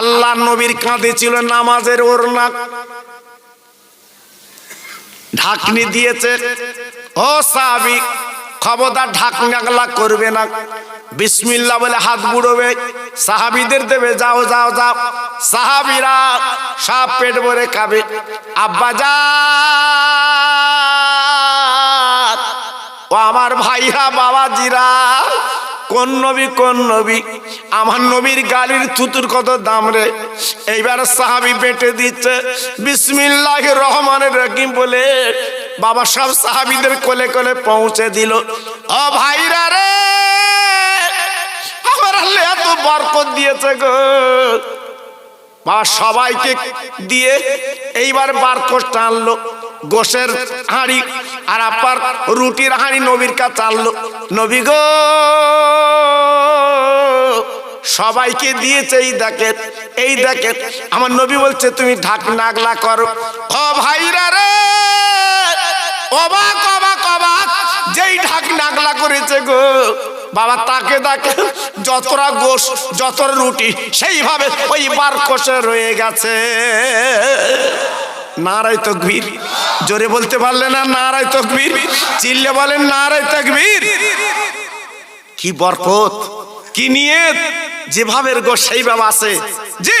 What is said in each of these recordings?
আল্লাহ নবীর কাঁধে ছিল নামাজের ওর ওরনা ঢাকনি দিয়েছে, ও সাহাবি, খবরদার ঢাকনাগলা করবে না। বিসমিল্লা বলে হাত বুড়োবে, সাহাবিদের দেবে, যাও যাও যাও। সাহাবিরা সাপ পেট ভরে খাবে। আব্বা যা ও আমার ভাইরা বাবাজিরা। কোন নবী কোন নবী? আমার নবীর গালির থুতুর কত দাম রে? এইবার সাহাবি পেটে দিচ্ছে বিসমিল্লাহ রহমানের রহিম বলে বাবা সব সাহাবিদের কোলে কোলে পৌঁছে দিল। ও ভাইরা রে, আমার আল্লাহ এত বরকত দিয়েছে গো। বাবা সবাইকে দিয়ে এইবার বারকোষ টানলো গোসের হাঁড়ি আর আপার রুটির হাঁড়ি নবীর কাছে আনলো। নবী গো, সবাইকে দিয়েছে এই দেখেন এই দেখেন। আমার নবী বলছে, তুমি ঢাক নাগলা করো। ও ভাইরা রে, অবাক অবাক অবাক, যেই ঢাক নাগলা করেছে গো। বাবা তাকে তাকে যতটা গোস যতটা রুটি, সেইভাবে ওই বার কষে রয়ে গেছে। নারাই তকবীর। জোরে বলতে পারলে না নারাই তকবীর। চিল্লে বলেন নারাই তকবীর। কি বরকত, কি নিয়ে যেভাবে গো সেইভাবে আছে, জি,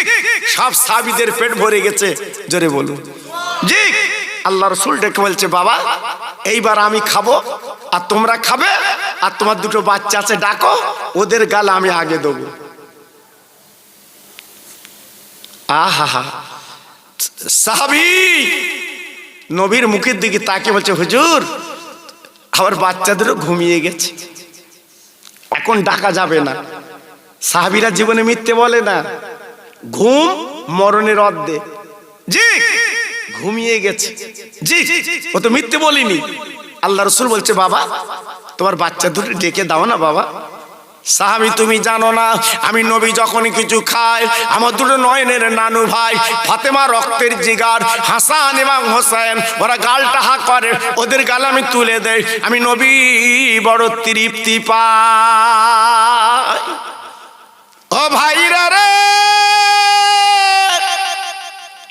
সব সাবিদের পেট ভরে গেছে। জোরে বলুন। জি, আল্লাহ রসুল ডেকে বলছে, বাবা, এইবার আমি খাব, আর তোমরা খাবে, আর তোমার দুটো বাচ্চা আছে, ডাকো, ওদের গাল আমি আগে দেবো। আহা হা সাহাবি, নবীর মুখের দিকে তাকে বলছে, হুজুর আবার বাচ্চাদেরও ঘুমিয়ে গেছে। এখন ডাকা যাবে না। সাহাবিরা জীবনে মিথ্যে বলে না। ঘুম মরণের অর্ধে। জি, ঘুমিয়ে গেছে। জি, ও তো মিথ্যে বলিনি। আল্লাহ রসুল বলছে, বাবা, তোমার বাচ্চা দুটো ডেকে দাও না, বাবা। সাহাবি, তুমি জানো না, আমি নবী যখনই কিছু খাই, আমার দুটো নয়নের নানু ভাই, ফাতেমা রক্তের জিগার, হাসান এবং হোসেন, ওরা গালটা হা করে, ওদের গাল আমি তুলে দেই, আমি নবী বড় তৃপ্তি পাই। ও ভাইরা রে!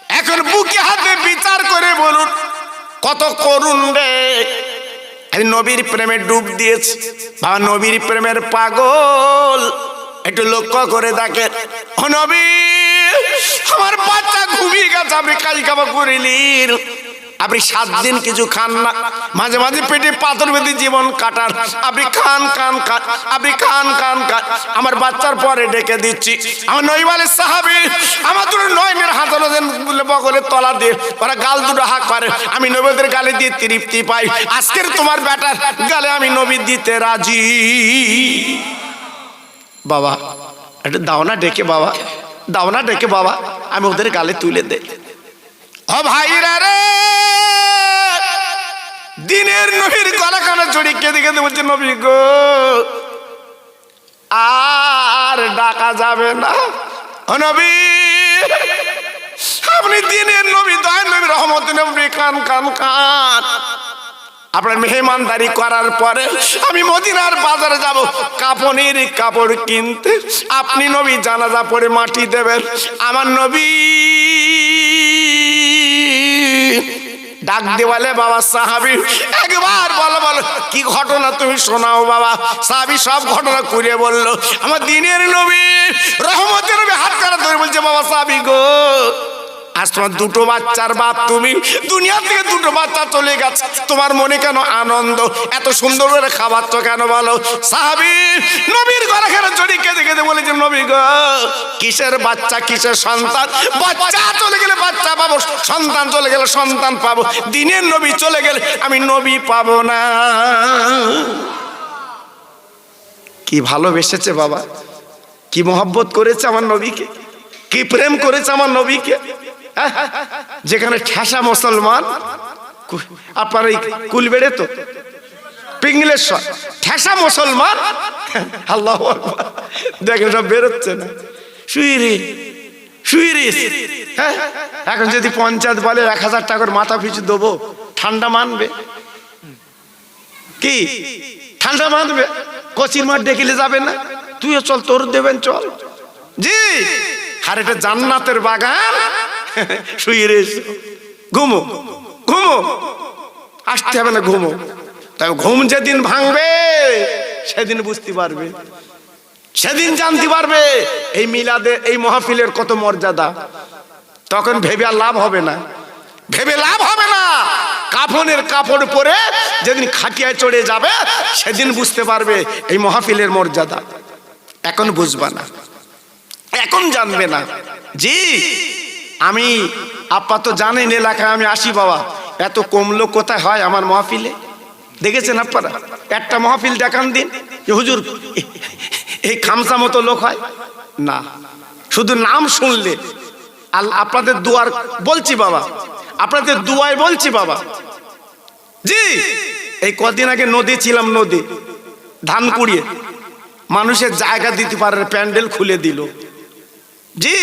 এখন বুকে হাতে বিচার করে বলুন, কত করুন রে? নবীর প্রেমে ডুব দিয়েছে। বা নবীর প্রেমের পাগল। একটু লক্ষ্য করে দেখেন। নবী, আমার বাচ্চা ঘুমিয়ে গেছে আপনি কাজ কাবা করিলিন আপনি সাত দিন কিছু খান না। মাঝে মাঝে পেটে পাথর বেঁধে জীবন কাটান। আপনি খান খান খান আপনি খান খান খান। আমার বাচ্চার পরে ডেকে দিচ্ছি। আমার নইবালের সাহাবি আমার দুটো নয়নের হাতানো দেন বগলের তলা দিয়ে ওরা গাল দুটো হাক করে। আমি নবীদের গালে দিয়ে তৃপ্তি পাই। আজকের তোমার বেটার গালে আমি নবী দিতে রাজি। বাবা একটু দাও না ডেকে বাবা দাও না ডেকে বাবা আমি ওদের গালে তুলে দে। ও ভাইরা রে। দিনের নবীর গলা কানা চড়ি কেঁদে কেঁদে বলছে, নবী গো, আর ডাকা যাবে না। নবী, আপনি দিনের নবী দয় নবী রহমত নবী, কান কান কান। আপনার মেহমানদারি করার পরে আমি মদিনার বাজারে যাব কাপড়ের কাপড় কিনতে। আপনি নবী জানাজা পরে মাটি দেবেন। আমার নবী ডাক দেওয়ালে বাবা সাহাবি একবার বলো বলো, কি ঘটনা তুমি শোনাও বাবা? সাহাবি সব ঘটনা করে বলল, আমার দিনের নবী রহমতের হাত করা ধরে বলছে, বাবা সাহাবি গো। আজ তোমার দুটো বাচ্চার বাপ তুমি। দুনিয়া থেকে দুটো বাচ্চা চলে গেছে। তোমার মনে কেন আনন্দ? এত সুন্দর করে খাবার তো কেন বলো? সাহাবি, নবীর ঘরে কেন চড়ি কেঁদে কেঁদে বলেছে, নবী গো, কিসের বাচ্চা, কিসের সন্তান? বাচ্চা চলে গেলে বাচ্চা পাবো, সন্তান চলে গেলে সন্তান পাবো। দিনের নবী চলে গেলে আমি নবী পাবো না। কি ভালোবেসেছে বাবা? কি মহব্বত করেছে আমার নবীকে? কি প্রেম করেছে আমার নবীকে? যেখানে ঠেসা মুসলমান আপনার এই কুলবেড়ে তো পিংলেশ্বর ঠেসা মুসলমান। আল্লাহ। দেখেন সব বেরোচ্ছে না। শুইরি শুইরি। হ্যাঁ? এখন যদি পঞ্চায়েত বলে এক হাজার টাকার মাথা পিছু দেবো, ঠান্ডা মানবে। কি? ঠান্ডা মানবে? কচির মাঠ ডেকিলে যাবে না। তুইও চল, তোর দেবেন, চল। জি! আর এটা জান্নাতের বাগান। শুয়ে রয়েছে। ঘুমো ঘুমো। আসতে হবে না, ঘুমো। তবে ঘুম যেদিন ভাঙবে, সেদিন বুঝতে পারবে। সেদিন জানতে পারবে, এই মিলাদে, এই মহাফিলের কত মর্যাদা। তখন ভেবে আর লাভ হবে না। ভেবে লাভ হবে না। কাফনের কাপড় পরে যেদিন খাটিয়ায় চড়ে যাবে, সেদিন বুঝতে পারবে এই মহাফিলের মর্যাদা। এখন বুঝবা না। এখন জানবে না। জি। আমি, আপা তো জানেন এলাকায় আমি আসি বাবা। এত কম লোক কোথায় হয় আমার মহাফিলে? দেখেছেন আপনারা? একটা মহাফিল দেখান দিন। হুজুর এই খামসা মতো লোক হয়? না। শুধু নাম শুনলে। আল্লাহ আপনাদের দুয়ার, বলছি বাবা। আপনাদের দুয়ায় বলছি বাবা। জি, এই কদিন আগে নদী ছিলাম নদী। ধান কুড়িয়ে। মানুষের জায়গা দিতে পারে প্যান্ডেল খুলে দিল। জি,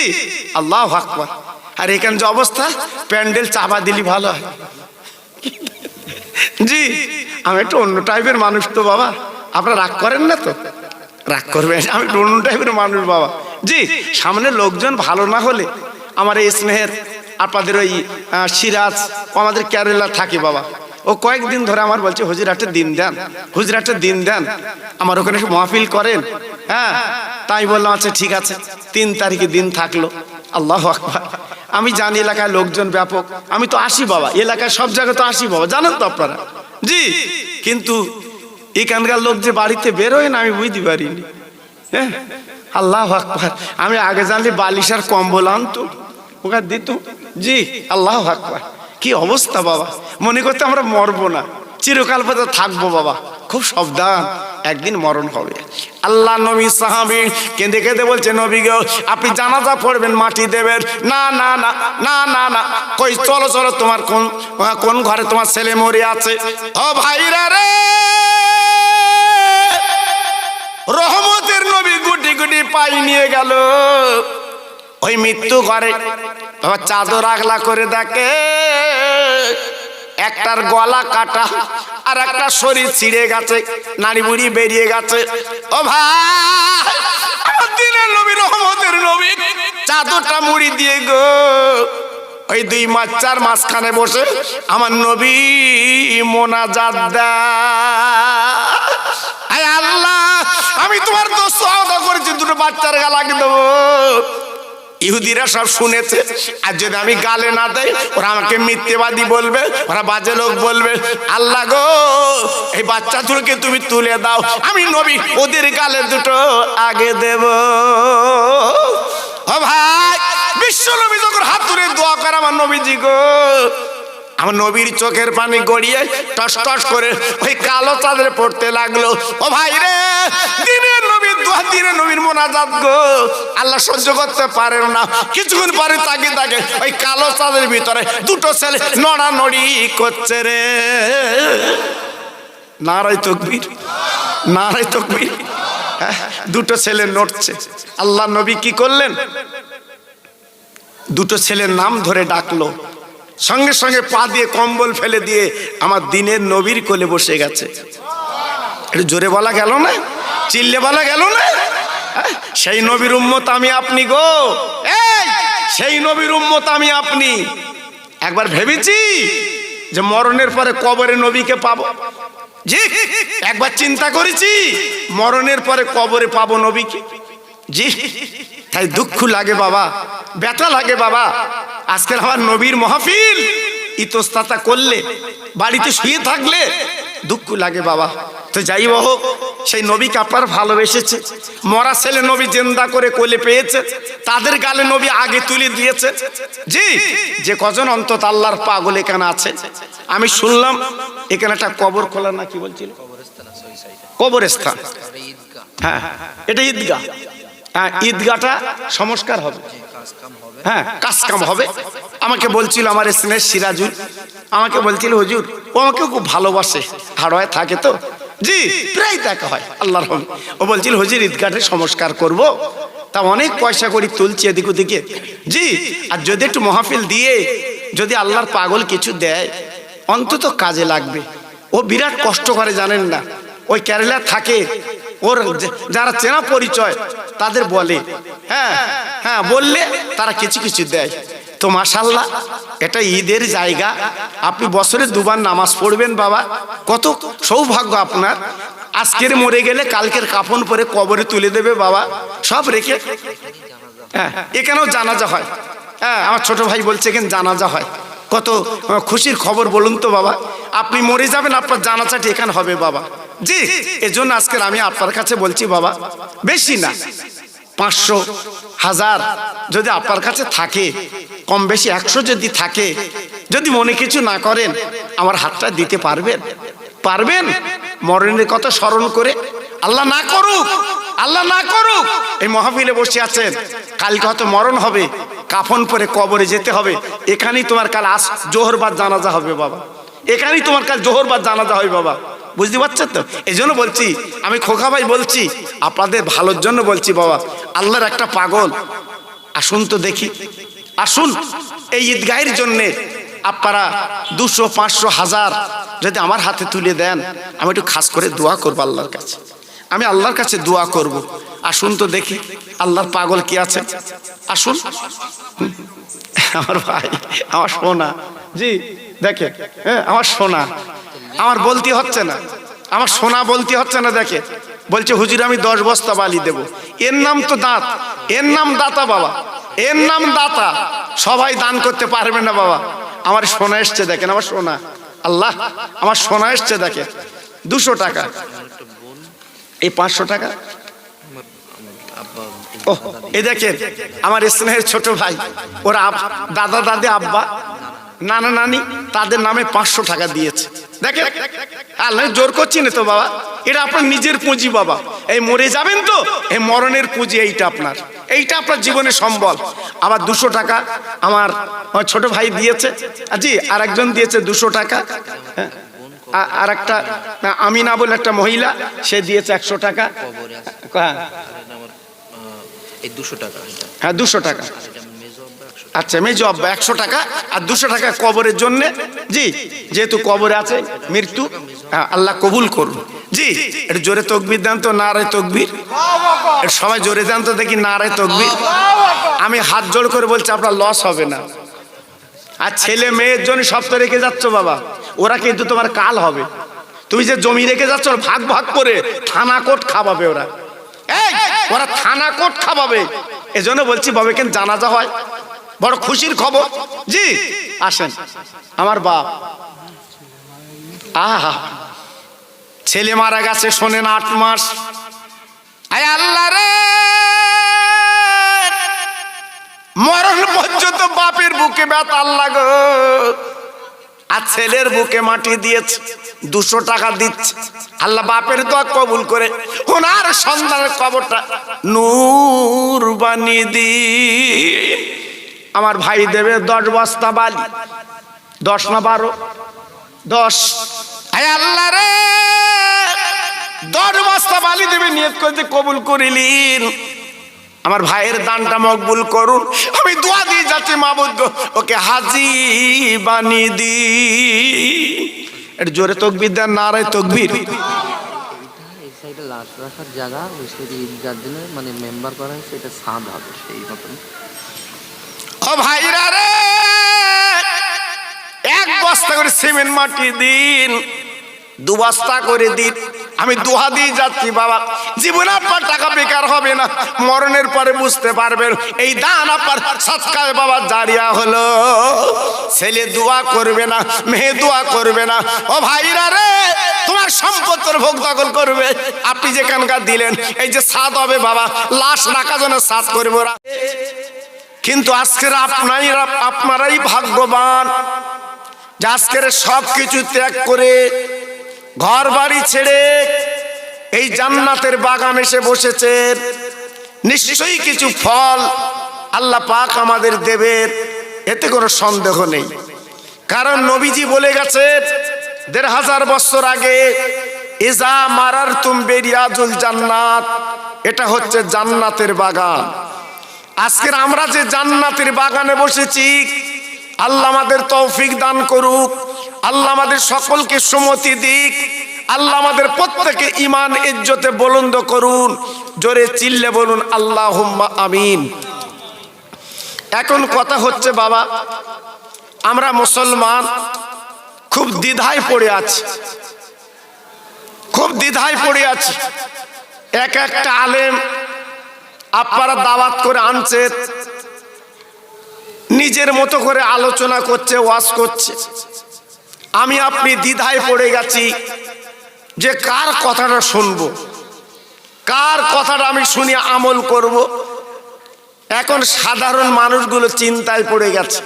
আল্লাহ আকবার। আর এখানে যে অবস্থা, প্যান্ডেল চাপা দিলি ভালো হয়। জি, আমি একটু অন্য টাইপের মানুষ তো বাবা। আপনারা রাগ করেন না তো? রাগ করবেন, আমি একটু অন্য টাইপের মানুষ বাবা। জি, সামনে লোকজন ভালো না হলে আমার এই স্নেহের, আপনাদের ওই সিরাজ আমাদের কেরালা থাকে বাবা। ও কয়েকদিন ধরে আমার বলছে, হুজুর, একটা দিন দেন, হুজুর, একটা দিন দেন। আমার ওখানে মহফিল করেন। হ্যাঁ তাই বললাম আচ্ছা ঠিক আছে। তিন তারিখে দিন থাকল। আল্লাহ আকবার। আমি জানি এলাকায় লোকজন ব্যাপক। আমি তো আসি বাবা। এলাকায় সব জায়গায় তো আসি বাবা। জানেন তো আপনারা? জি। কিন্তু এখানকার লোক যে বাড়িতে বেরোয় না, আমি বুঝতে পারিনি। হ্যাঁ? আল্লাহ আকবার। আমি আগে জানলে বালিশ আর কম্বল আনতো। ওকে দিত। জি, আল্লাহ আকবার। কি অবস্থা বাবা? মনে করতে আমরা মরবো না। চিরকাল পর্যন্ত থাকব বাবা। খুব সাবধান, একদিন মরণ হবে। আল্লাহ নবী সাহাবি কেঁদে কেঁদে বলছে, নবী গো, আপনি জানাজা পড়বেন, মাটি দেবেন। না না না না না না। কই, চলো চলো, তোমার কোন কোন ঘরে তোমার ছেলে মরে আছে? ও ভাইরা রে! রহমতের নবী গুটি গুটি পাই নিয়ে গেল। ওই মৃত্যু ঘরে, বাবা, চাদর আগলা করে দেখে। একটার গলা কাটা আর একটা শরীর ছিঁড়ে গেছে নারী বুড়ি বেরিয়ে গেছে। ও ভাই, দিনের নবী, রহমতের নবী, চাদরটা মুড়ি দিয়ে গো। ওই দুই বাচ্চার মাঝখানে বসে আমার নবী মোনাজাত আয় আল্লাহ, আমি তোমার দোষ করেছি, দুটো বাচ্চার গা লাগিয়ে দেবো। ইহুদিরা সব শুনেছে। আর যদি আমি গালে না দেই, ওরা আমাকে মিথ্যেবাদী বলবে, ওরা বাজে লোক বলবে। আল্লাহ গো, এই বাচ্চা দুটোকে তুমি তুলে দাও। আমি নবী, ওদের গালে দুটো আগে দেব। ও ভাই, বিশ্ব নবী যখন হাত তুলে দোয়া করে, আমার নবীজি গো, আমার নবীর চোখের পানি গড়িয়ে টস টস করে ওই কালো চাঁদের পড়তে লাগল। ও ভাই রে দোয়া দিনের নবীর মোনাজাত গো। আল্লাহ সহ্য করতে পারেন না। কিছুক্ষণ পরে তাকে তাকে ওই কালো চাঁদের ভিতরে দুটো ছেলে নড়ানড়ি করছে রে। নারাই তকবীর নারাই তকবীর। হ্যাঁ, দুটো ছেলে নড়ছে। আল্লাহ নবী কি করলেন? দুটো ছেলের নাম ধরে ডাকলো। সঙ্গে সঙ্গে পা দিয়ে কম্বল ফেলে দিয়ে আমার দিনের নবীর কোলে বসে গেছে। জোরে বলা গেল না? চিল্লে বলা গেল না? সেই নবীর উম্মত আমি আপনি গো। এই! সেই নবীর উম্মত আমি আপনি। একবার ভেবেছি যে মরণের পরে কবরে নবীকে পাবো। জি একবার চিন্তা করেছি মরণের পরে কবরে পাবো নবীকে। জি তাই দুঃখ লাগে বাবা ব্যথা লাগে বাবা। আজকের আমার নবীর মহাফিল ইতস্তাতা করলে বাড়িতে শুয়ে থাকলে দুঃখ লাগে বাবা। তো যাই হোক, সেই নবীকে আপনার ভালোবেসেছে। মরা ছেলে নবী জেন্দা করে কোলে পেয়েছে। তাদের গালে নবী আগে তুলে দিয়েছে। জি, যে কজন অন্তত আল্লাহর পাগল এখানে আছে। আমি শুনলাম, এখানে একটা কবর খোলা না কি বলছিল? কবরস্থান। হ্যাঁ এটা ঈদগাহ। হ্যাঁ ঈদগাটা সংস্কার হবে। হ্যাঁ কাজ কাম হবে। আমাকে বলছিল আমার স্নেহ সিরাজুল। আমাকে বলছিল, হুজুর ও আমাকে খুব ভালোবাসে। হাড়োয় থাকে তো? জি, প্রায় দেখা হয়, আল্লাহর ও বলছিল, হুজুর ঈদগাটে সংস্কার করব। তা অনেক পয়সা করি তুলছি এদিক ওদিকে। জি, আর যদি একটু মহাফিল দিয়ে, যদি আল্লাহর পাগল কিছু দেয়, অন্তত কাজে লাগবে। ও বিরাট কষ্ট করে, জানেন না। ওই কেরালা থাকে, ওর যারা চেনা পরিচয়, তাদের বলে। হ্যাঁ হ্যাঁ বললে তারা কিছু কিছু দেয়। তো মাসাল্লাহ এটা ঈদের জায়গা। আপনি বছরে দুবার নামাজ পড়বেন বাবা। কত সৌভাগ্য আপনার। আজকের মরে গেলে কালকের কাফন পরে কবরে তুলে দেবে বাবা। সব রেখে। হ্যাঁ এখানেও জানাজা হয়। হ্যাঁ আমার ছোট ভাই বলছে এখানে জানাজা হয়। কত খুশির খবর বলুন তো বাবা। আপনি মরে যাবেন, আপনার জানাজাটি এখানে হবে বাবা। জি, এজন্য আজকের আমি আপনার কাছে বলছি বাবা, বেশি না। পাঁচশো হাজার যদি আপনার কাছে থাকে, কম বেশি একশো যদি থাকে, যদি মনে কিছু না করেন, আমার হাতটা দিতে পারবেন? পারবেন? মরণের কথা স্মরণ করে আল্লাহ না করুক, আল্লাহ না করুক। এই মহাবিলে বসে আছেন, কালকে হয়তো মরণ হবে, কাফন পরে কবরে যেতে হবে, এখানেই তোমার কাল আস জোহরবাদ জানাজা হবে বাবা। এখানেই তোমার কাল জোহরবাদ জানাজা হবে বাবা। বুঝতে পারছেন তো? এই বলছি, আমি খোকা ভাই বলছি, আপনাদের ভালোর জন্য বলছি বাবা আল্লাহর একটা পাগল। আসুন তো দেখি। আসুন এই ঈদগাহের জন্যে আপনারা দুশো, পাঁচশো, হাজার যদি আমার হাতে তুলে দেন, আমি একটু খাস করে দোয়া করব আল্লাহর কাছে। আমি আল্লাহর কাছে দোয়া করব। আসুন তো দেখি আল্লাহর পাগল কি আছে। আসুন। আমার ভাই, আমার সোনা। জি, দেখে হ্যাঁ আমার সোনা। আমার বলতে হচ্ছে না। আমার সোনা বলতে হচ্ছে না, দেখে। বলছে, হুজুর, আমি দশ বস্তা বালি দেব। এর নাম তো দাঁত। এর নাম দাতা বাবা। এর নাম দাতা। সবাই দান করতে পারবে না বাবা। আমার সোনা এসছে, দেখেন, আমার সোনা। আল্লাহ, আমার সোনা এসছে, দেখেন। দুশো টাকা। এই পাঁচশো টাকা? ও এই দেখেন, আমার স্নেহের ছোট ভাই। ওরা দাদা, দাদি, আব্বা, নানা, নানি, তাদের নামে পাঁচশো টাকা দিয়েছে। দেখেন আল্লাহ জোর করছি না তো বাবা। এটা আপনার নিজের পুঁজি বাবা। এই মরে যাবেন তো এই মরণের পুঁজি এইটা আপনার। এইটা আপনার জীবনের সম্বল। আবার দুশো টাকা আমার আমার ছোট ভাই দিয়েছে। জি আর একজন দিয়েছে দুশো টাকা। হ্যাঁ। আর একটা আমিনা বলে একটা মহিলা সে দিয়েছে একশো টাকা। হ্যাঁ। দুশো টাকা। হ্যাঁ দুশো টাকা আর এটা মেজো আব্বা একশো আচ্ছা মেজো আব্বা একশো টাকা আর দুশো টাকা কবরের জন্য? জি, যেহেতু কবরে আছে, মৃত্যু হ্যাঁ আল্লাহ কবুল করুন। জি, একটু জোরে তকবির দেন তো না রে তকবির সবাই জোরে দেন তো, দেখি না রে তকবির। আমি হাত জোড় করে বলছি, আপনার লস হবে না। আর ছেলে মেয়ের জন্য সব তো রেখে যাচ্ছ বাবা, ওরা কিন্তু তোমার কাল হবে। তুমি যে জমি রেখে যাচ্ছ ভাগ ভাগ করে থানা কোট খাওয়াবে ওরা। ওরা থানা কোট খাওয়াবে। এজন্য বলছি বাবা কেন জানাজা হয়। বড় খুশির খবর। জি, আসেন। আমার বাপ। আহা। ছেলে মারা গেছে শোনেন আট মাস। আল্লাহ রে। মরণ পর্যন্ত বাপের বুকে ব্যথা আল্লাহ গো। আর ছেলের বুকে মাটি দিয়েছে, দুশো টাকা দিচ্ছে। আল্লাহ বাপের দোয়া কবুল করে। ওনার সন্তানের কবরটা নূর বানিয়ে দি আমার ভাই দেবে দশ বস্তা বালি। দশ না বারো? দশ। আল্লাহ রে। দশ বস্তা বালি দেবে, নিয়ত করতে কবুল করিলিন। আমার ভাইয়ের দানটা মকবুল করুন। আমি দোয়া দিয়ে যাচ্ছি, মাবুদ ওকে হাজি বানিয়ে দি। এর জোরে তকবির দেন তকবির। সাইডে লাশ রাখার জায়গা মানে মেম্বার করা হয়েছে এটা হবে, সেই মতন। ও ভাইরা রে, এক বস্তা করে সিমেন্ট মাটি দিন, দু বস্তা করে দিন। আমি দুহা দিয়ে যাচ্ছি, বাবা। জীবন আপনার টাকা বেকার হবে না, মরণের পরে বুঝতে পারবেন। এই দান আপনার সৎকায় বাবা জারিয়া হলো। ছেলে দোয়া করবে না, মেয়ে দোয়া করবে না। ও ভাইরা রে, তোমার সম্পত্তির ভোগ দখল করবে। আপনি যেখানকার দিলেন, এই যে সাদ হবে বাবা, লাশ রাখা যেন সাদ করব কিন্তু আজকের আপনাই আপনারাই ভাগ্যবান যে আজকের সব কিছু ত্যাগ করে ঘর বাড়ি ছেড়ে এই জান্নাতের বাগান এসে বসেছেন নিশ্চয়ই কিছু ফল আল্লাহ পাক আমাদের দেবেন, এতে কোনো সন্দেহ নেই। কারণ নবীজি বলে গেছে, দেড় হাজার বছর আগে, ইজা মারার তুম বেরিয়াজুল জান্নাত এটা হচ্ছে জান্নাতের বাগান। আজকের আমরা যে জান্নাতের বাগানে বসেছি, আল্লাহ আমাদের তৌফিক দান করুক, আল্লাহ আমাদের সকলকে সুমতি দিক, আল্লাহ আমাদের প্রত্যেকে ইমান ইজ্জতে বলন্দ করুন, জোরে চিল্লে বলুন আল্লাহ আমিন। এখন কথা হচ্ছে, বাবা, আমরা মুসলমান খুব দ্বিধায় পড়ে আছি। খুব দ্বিধায় পড়ে আছি। এক একটা আলেম আপনারা দাওয়াত করে আনছে, নিজের মতো করে আলোচনা করছে, ওয়াজ করছে। আমি আপনি দ্বিধায় পড়ে গেছি যে কার কথাটা শুনব? কার কথাটা আমি শুনে আমল করব? এখন সাধারণ মানুষগুলো চিন্তায় পড়ে গেছে।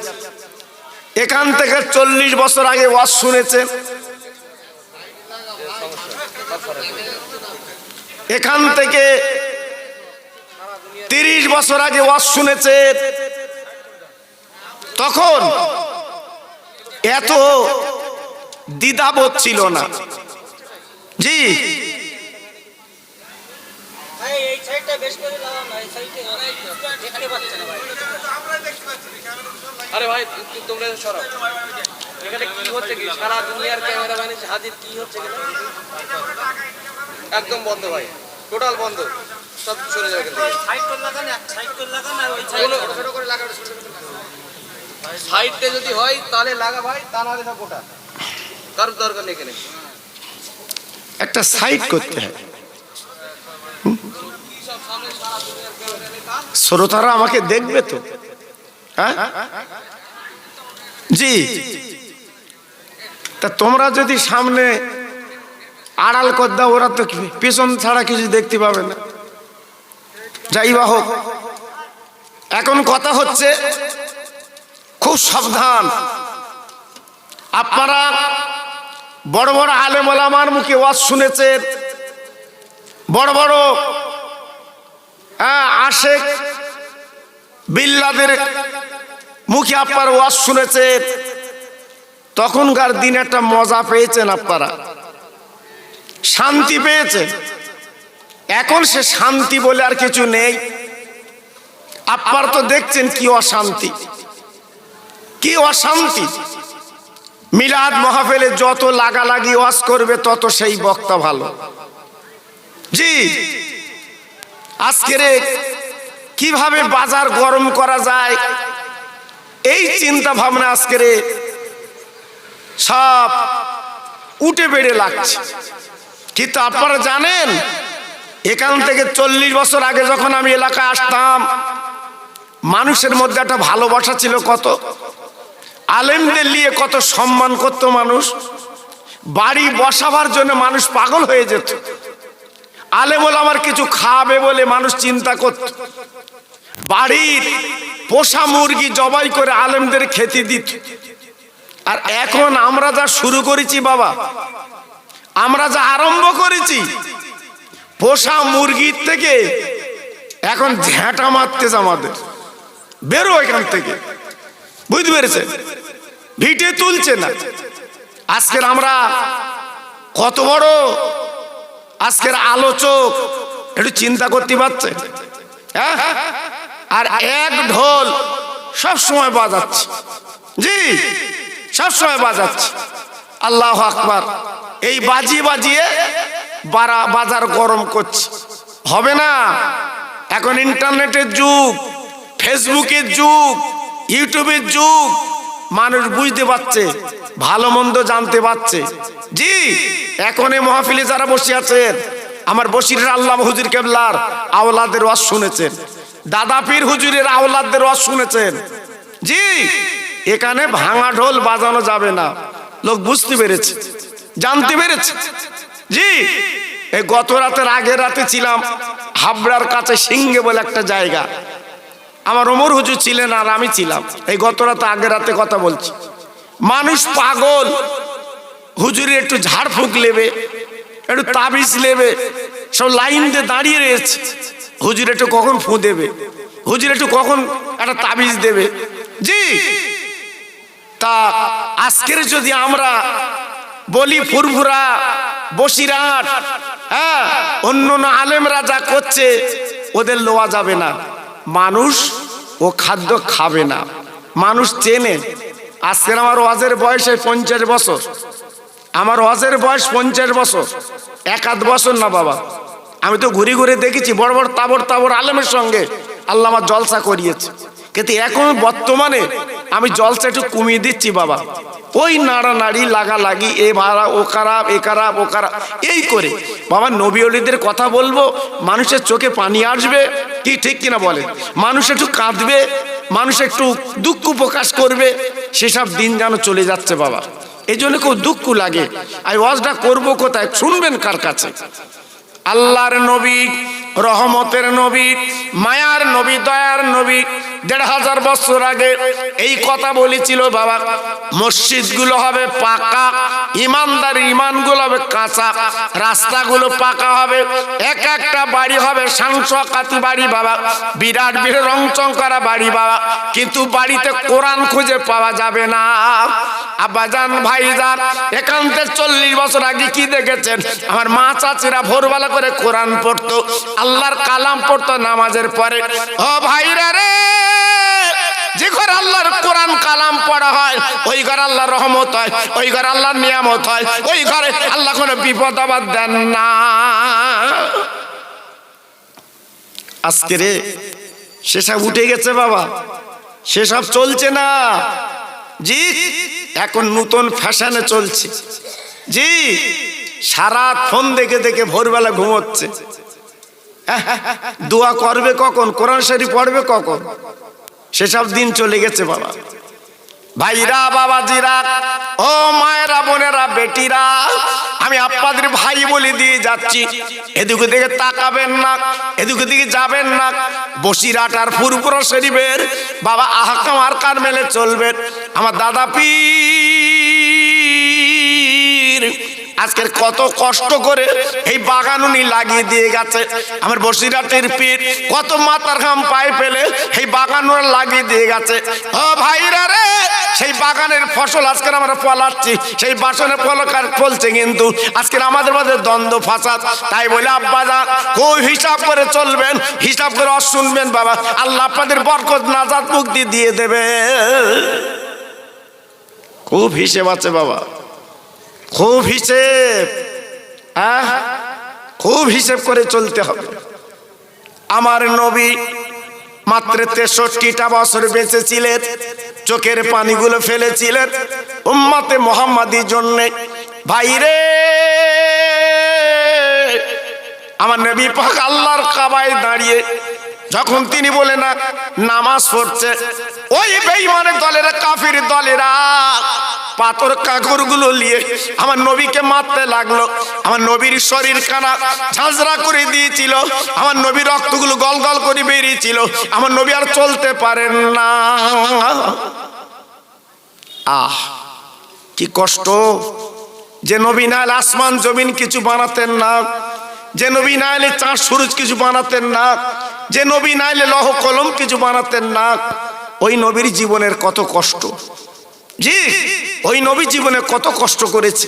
এখান থেকে চল্লিশ বছর আগে ওয়াজ শুনেছে। এখান থেকে তিরিশ বছর আগে ওয়াজ শুনেছে। তখন এত দ্বিধাবোধ ছিল না। জি। আরে ভাই হচ্ছে কি? সারা দুনিয়ার হচ্ছে একদম বন্ধ ভাই, টোটাল বন্ধ। সব সরে যাবে এখান সাইড করে লাগান সাইড করে লাগান আর ওই সাইড ছোট করে লাগা সাইডে যদি হয় তাহলে লাগা ভাই তা না সব গোটা। কারোর দরকার নেই এখানে। একটা সাইড করতে হয়। শ্রোতারা আমাকে দেখবে তো? হ্যাঁ? জি। তা তোমরা যদি সামনে আড়াল কর দাও ওরা তো কি- পেছন ছাড়া কিছু দেখতে পাবে না। যাই বা হোক। এখন কথা হচ্ছে, খুব সাবধান। আপনারা বড় বড় আলেম ওলামার মুখে ওয়াজ শুনেছেন, বড় বড় হ্যাঁ বিল্লাদের মুখে আপনার ওয়াজ শুনেছেন, তখনকার দিন একটা মজা পেয়েছেন আপনারা, শান্তি পেয়েছেন। এখন সে শান্তি বলে আর কিছু নেই। আপনার তো দেখছেন কি অশান্তি। কি অশান্তি। মিলাদ মহাফেলে যত লাগালাগি ওয়াজ করবে, তত সেই বক্তা ভালো। জি। আজকের কীভাবে বাজার গরম করা যায়, এই চিন্তা ভাবনা আজকের সব উঠে বেড়ে লাগছে। কিন্তু আপনারা জানেন এখান থেকে চল্লিশ বছর আগে যখন আমি এলাকায় আসতাম, মানুষের মধ্যে একটা ভালোবাসা ছিল কত? আলেমদের নিয়ে কত সম্মান করত মানুষ? বাড়ি বসাবার জন্য মানুষ পাগল হয়ে যেত। আলেম আমার কিছু খাবে বলে মানুষ চিন্তা করত। বাড়ির পোষা মুরগি জবাই করে আলেমদের খেতে দিত। আর এখন আমরা যা শুরু করেছি বাবা, আমরা যা আরম্ভ করেছি পোষা মুরগির থেকে এখন ঝ্যাঁটা মারতেছে আমাদের। বেরো এখান থেকে। বুঝতে পেরেছে? ভিটে তুলছে না। আজকের আমরা কত বড় আজকের আলোচক, একটু চিন্তা করতে পারছে? হ্যাঁ? আর এক ঢোল সব সময় বাজাচ্ছে। জি, সব সময় বাজাচ্ছে। আল্লাহ আকবার। এই বাজিয়ে বাজিয়ে বারা বাজার গরম করছে। হবে না? এখন ইন্টারনেটের যুগ, ফেসবুকের যুগ, ইউটিউবের যুগ, মানুষ বুঝতে পারছে, ভালো মন্দ জানতে পারছে। জি, এখন এই মহাফিলে যারা বসে আছেন, আমার বসিরের আল্লাহ হুজুর কেবলার আওলাদের ওয়াজ শুনেছেন, দাদা পীর হুজুরের আওলাদের ওয়াজ শুনেছেন। জি, এখানে ভাঙা ঢোল বাজানো যাবে না। লোক বুঝতে পেরেছে, জানতে পেরেছে। জি এই গত রাতের আগের রাতে ছিলাম হাবড়ার কাছে সিংহে বলে একটা জায়গা। আমার ওমর হুজুর ছিলেন আর আমি ছিলাম। এই গত রাতে আগের রাতে কথা বলছি। মানুষ পাগল। হুজুরে একটু ঝাড়ফুঁক নেবে একটু তাবিজ নেবে সব লাইন দিয়ে দাঁড়িয়ে রয়েছে। হুজুর একটু কখন ফু দেবে? হুজুর একটু কখন একটা তাবিজ দেবে? জি। তা আজকের যদি আমরা বলি ফুরফুরা বসিরাট হ্যাঁ অন্য আলেমরা যা করছে, ওদের লোয়া যাবে না। মানুষ ও খাদ্য খাবে না। মানুষ চেনে। আজকের আমার ওয়াজের বয়সে পঞ্চাশ বছর। আমার হজের বয়স পঞ্চাশ বছর। এক আধ বছর না বাবা। আমি তো ঘুরে ঘুরে দেখেছি, বড় বড় তাবর তাবর আলেমের সঙ্গে আল্লাহ আমার জলসা করিয়েছে। কিন্তু এখন বর্তমানে আমি জলটা একটু কমিয়ে দিচ্ছি, বাবা। ওই নাড়া নাড়ি লাগা লাগি এ ভাড়া, ও খারাপ, এ খারাপ, ও খারাপ, এই করে। বাবা নবী অলিদের কথা বলব, মানুষের চোখে পানি আসবে, কি ঠিক কিনা বলে মানুষ একটু কাঁদবে, মানুষ একটু দুঃখ প্রকাশ করবে, সেসব দিন যেন চলে যাচ্ছে, বাবা। এই জন্য খুব দুঃখ লাগে। আমি ওয়াজটা করব কোথায়? শুনবেন কার কাছে? আল্লাহর নবী, রহমতের নবী, মায়ার নবী, দয়ার নবী দেড় হাজার বছর আগে এই কথা বলেছিল বাবা, মসজিদগুলো হবে পাকা, ইমানদার ইমানগুলো হবে কাঁচা, রাস্তাগুলো পাকা হবে, এক একটা বাড়ি হবে সাংসকাতি বাড়ি বাবা, বিরাট বিরাট রংচং করা বাড়ি বাবা, কিন্তু বাড়িতে কোরআন খুঁজে পাওয়া যাবে না। আব্বাজান, ভাইজান, একান্তে চল্লিশ বছর আগে কি দেখেছেন? আমার মা চাচিরা ভোরবেলা করে কোরআন পড়তো, আল্লাহর কালাম পড়তো নামাজের পরে। ও ভাইরা রে! ঘর আল্লাহর কোরআন কালাম পড়া হয়, ওই ঘর আল্লাহর রহমত হয়, ওই ঘর আল্লাহর নিয়ামত হয়, ওই ঘরে আল্লাহ কোনো বিপদ আবার দেন না। আজকে রে, সেসব উঠে গেছে বাবা, সেসব চলছে না। জি, এখন নতুন ফ্যাশনে চলছে। জি, সারা ফোন দেখে দেখে ভোরবেলা ঘুমোচ্ছে। দোয়া করবে কখন? কোরআন শরীফ পড়বে কখন? সেসব দিন চলে গেছে বাবা। ভাইরা, বাবাজিরা, ও মায়েরা, বোনেরা, বেটিরা, আমি আপনাদের ভাই বলে দিয়ে যাচ্ছি। এদিকে দিকে তাকাবেন না, এদিকে দিকে যাবেন না। বসিরাট আর ফুরপুরা শরীফের বাবা আহকাম আর কার মেলে চলবেন। আমার দাদা পীর। আজকের কত কষ্ট করে এই বাগান উনি লাগিয়ে দিয়ে গেছে। আমার বসিরহাটের পীর কত মাথার ঘাম পায়ে ফেলে এই বাগান ওরা লাগিয়ে দিয়ে গেছে। ও ভাইরা রে, সেই বাগানের ফসল আজকে আমরা ফলাচ্ছি, সেই বাসনের ফলকার ফলছে কিন্তু আজকের আমাদের মধ্যে দ্বন্দ্ব, ফাসাদ। তাই বলে আব্বাজা খুব হিসাব করে চলবেন? হিসাব করে অ শুনবেন বাবা। আল্লাহ আপনাদের বরকত নাজাত মুক্তি দিয়ে দেবে। খুব হিসেব আছে বাবা। খুব হিসেব। হ্যাঁ? খুব হিসেব করে চলতে হবে। আমার নবী মাত্র তেষট্টিটা বছর বেঁচেছিলেন, চোখের পানিগুলো ফেলেছিলেন। উম্মাতে মোহাম্মদী জন্যে। ভাইরে আমার নবী পাক আল্লাহর কাবায় দাঁড়িয়ে যখন তিনি বলে না, নামাজ পড়ছে, ওই বেইমানের দলেরা, কাফির দলেরা পাথর কাকরগুলো নিয়ে আমার নবীকে মারতে লাগল। আমার নবীর শরীর কানা ঝাঁঝরা করে দিয়েছিল। আমার নবীর রক্তগুলো গল গল করে বেরিয়েছিল। আমার নবী আর চলতে পারেন না। আহ, কি কষ্ট। যে নবী নাইলে আসমান জমিন কিছু বানাতেন না। যে নবী না এলে চাঁদ সুরজ কিছু বানাতেন না। যে নবী না এলে লহ কলম কিছু বানাতেন না। ওই নবীর জীবনের কত কষ্ট। জি। ওই নবী জীবনে কত কষ্ট করেছে।